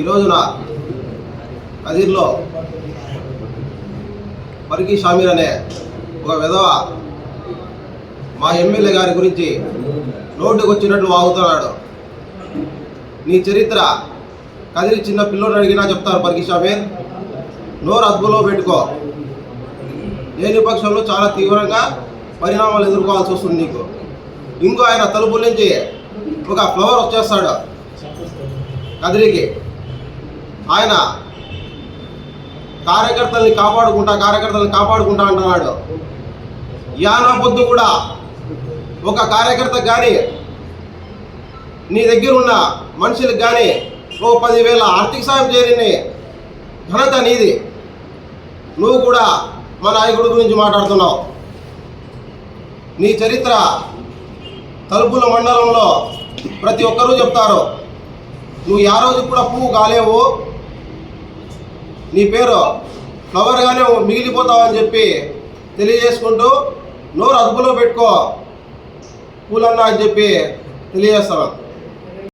ఈ రోజున కదిర్లో పరికి షామీర్ అనే ఒక విధవ మా ఎమ్మెల్యే గారి గురించి నోటుకు వచ్చినట్లు వాగుతున్నాడు. నీ చరిత్ర కదిరి చిన్న పిల్లోని అడిగినా చెప్తారు పరికి షామీర్. నోరు అదుపులో పెట్టుకో. లేని పక్షంలో చాలా తీవ్రంగా పరిణామాలు ఎదుర్కోవాల్సి వస్తుంది నీకు. ఇంకో ఆయన తలుపుల నుంచి ఒక ఫ్లవర్ వచ్చేస్తాడు. కదిరికి ఆయన కార్యకర్తల్ని కాపాడుకుంటా కార్యకర్తల్ని కాపాడుకుంటా అంటున్నాడు. యానా పొద్దు కూడా ఒక కార్యకర్త కానీ నీ దగ్గర ఉన్న మనుషులకు కానీ ఓ పదివేల ఆర్థిక సాయం చేరిని ఘనత నీది. నువ్వు కూడా మా నాయకుడి గురించి మాట్లాడుతున్నావు. నీ చరిత్ర తలుపుల మండలంలో ప్రతి ఒక్కరూ చెప్తారు. నువ్వు ఆ రోజు కూడా పువ్వు కాలేవు. నీ పేరు ఫ్లవర్గానే మిగిలిపోతావు అని చెప్పి తెలియజేసుకుంటూ నోరు అదుపులో పెట్టుకో పూలన్నా అని చెప్పి తెలియజేస్తున్నాను.